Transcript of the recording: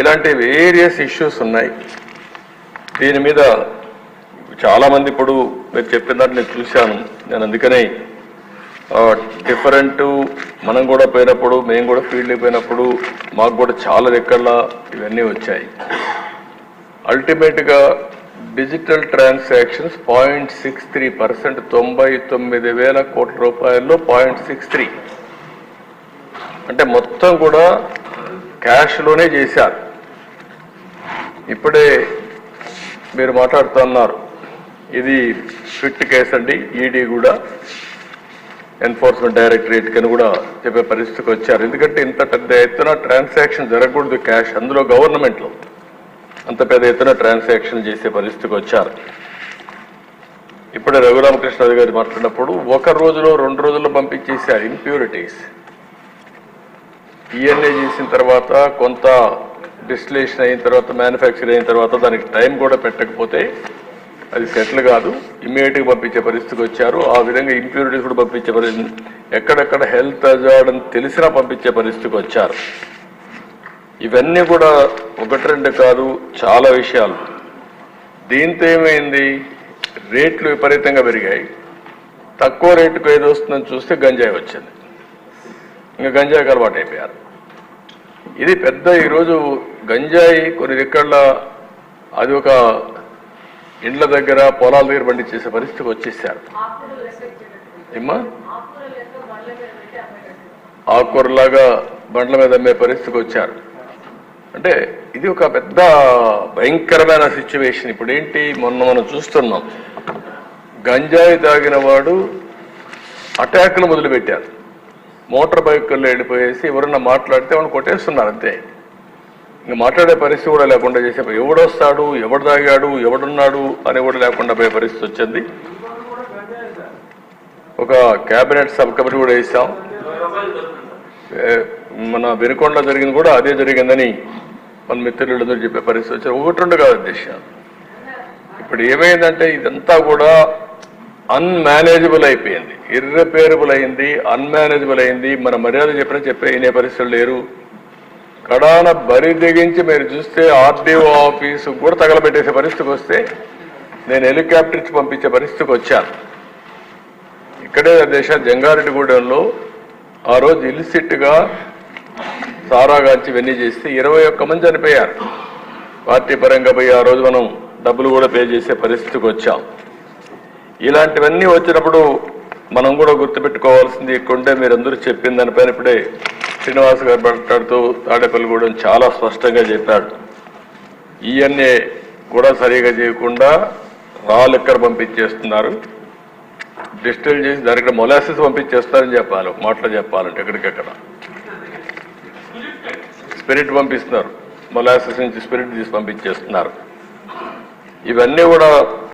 ఇలాంటి various issues ఉన్నాయి. దీని మీద చాలామంది ఇప్పుడు మీరు చెప్పిన దాన్ని నేను చూశాను. నేను అందుకనే డిఫరెంట్ మనం కూడా పోయినప్పుడు మేము కూడా ఫీల్డ్కి పోయినప్పుడు మాకు కూడా చాలా రెక్కల ఇవన్నీ వచ్చాయి. అల్టిమేట్గా digital transactions point six three percent తొంభై తొమ్మిది వేల కోట్ల రూపాయల్లో పాయింట్ సిక్స్ త్రీ అంటే మొత్తం కూడా క్యాష్లోనే చేశారు. ఇప్పుడే మీరు మాట్లాడుతున్నారు. ఇది స్ట్రిక్ట్ కేసు అండి. ఈడీ కూడా ఎన్ఫోర్స్మెంట్ డైరెక్టరేట్ కని కూడా చెప్పే పరిస్థితికి వచ్చారు. ఎందుకంటే ఇంత పెద్ద ఎత్తున ట్రాన్సాక్షన్ జరగకూడదు క్యాష్. అందులో గవర్నమెంట్లో అంత పెద్ద ఎత్తున ట్రాన్సాక్షన్ చేసే పరిస్థితికి వచ్చారు. ఇప్పుడే రఘురామకృష్ణ గారు మాట్లాడినప్పుడు ఒక రోజులో రెండు రోజుల్లో పంపించేశారు. ఇంప్యూరిటీస్ ఈఎన్ఏ చేసిన తర్వాత కొంత డిస్టిలేషన్ అయిన తర్వాత మ్యానుఫ్యాక్చర్ అయిన తర్వాత దానికి టైం కూడా పెట్టకపోతే అది సెటిల్ కాదు. ఇమ్మీడియట్గా పంపించే పరిస్థితికి వచ్చారు. ఆ విధంగా ఇంప్యూరిటీస్ కూడా పంపించే పరిస్థితి ఎక్కడెక్కడ హెల్త్ అజార్డ్ అని తెలిసినా పంపించే పరిస్థితికి వచ్చారు. ఇవన్నీ కూడా ఒకటి రెండు కాదు చాలా విషయాలు. దీంతో ఏమైంది? రేట్లు విపరీతంగా పెరిగాయి. తక్కువ రేటుకు ఏదో వస్తుందని చూస్తే గంజాయి వచ్చింది. ఇంకా గంజాయికి అలవాటు అయిపోయారు. ఇది పెద్ద ఈరోజు గంజాయి కొన్ని దిక్కళ్ళ అది ఒక ఇండ్ల దగ్గర పొలాల దగ్గర బండి చేసే పరిస్థితికి వచ్చేసారు. ఏమ్మా? ఆకుకూరలాగా బండ్ల మీద అమ్మే పరిస్థితికి వచ్చారు. అంటే ఇది ఒక పెద్ద భయంకరమైన సిచ్యువేషన్ ఇప్పుడు ఏంటి? మొన్న మనం చూస్తున్నాం. గంజాయి తాగిన వాడు అటాక్లు మొదలుపెట్టారు. మోటార్ బైకుల్లో వెళ్ళిపోయేసి ఎవరన్నా మాట్లాడితే వాళ్ళు కొట్టేస్తున్నారు అంతే. ఇంకా మాట్లాడే పరిస్థితి కూడా లేకుండా చేసే ఎవడొస్తాడు ఎవడు తాగాడు ఎవడున్నాడు అని కూడా లేకుండా పోయే పరిస్థితి వచ్చింది. ఒక క్యాబినెట్ సబ్ కమిటీ కూడా వేసాం. మన వెనుకొండ జరిగింది కూడా అదే జరిగిందని మన మిత్రులందరూ చెప్పే పరిస్థితి వచ్చారు. ఒకటి రెండు కాదు ఉద్దేశం. ఇప్పుడు ఏమైందంటే ఇదంతా కూడా అన్మేనేజబుల్ అయిపోయింది. ఇర్రిపేరబుల్ అయింది అన్మేనేజబుల్ అయింది. మన మర్యాద చెప్పినా చెప్పే వినే పరిస్థితులు లేరు. కడాన బరి దిగించి మీరు చూస్తే ఆర్డీఓ ఆఫీసు కూడా తగలబెట్టేసే పరిస్థితికి వస్తే నేను హెలికాప్టర్ ఇచ్చి పంపించే పరిస్థితికి వచ్చాను. ఇక్కడే దేశ జంగారెడ్డిగూడెంలో ఆ రోజు ఇల్సిట్గా సారాగాంచి వెన్నీ చేస్తే ఇరవై ఒక్క మంది చనిపోయారు. పార్టీ పరంగా పోయి ఆ రోజు మనం డబ్బులు కూడా పే చేసే పరిస్థితికి వచ్చాం. ఇలాంటివన్నీ వచ్చినప్పుడు మనం కూడా గుర్తుపెట్టుకోవాల్సింది కొంటే మీరందరూ చెప్పిన దానిపైన ఇప్పుడే శ్రీనివాస్ గారు మాట్లాడుతూ తాడేపల్లిగూడెం చాలా స్పష్టంగా చెప్పాడు. ఈఎన్ఏ కూడా సరిగా చేయకుండా రా లెక్కర్ పంపించేస్తున్నారు? డిస్టిల్ చేసి దానికి మొలాసిస్ పంపించేస్తారని చెప్పాలి మాటలు చెప్పాలంటే ఎక్కడికెక్కడ? స్పిరిట్ పంపిస్తున్నారు. మొలాసిస్ నుంచి స్పిరిట్ తీసి పంపించేస్తున్నారు. ఇవన్నీ కూడా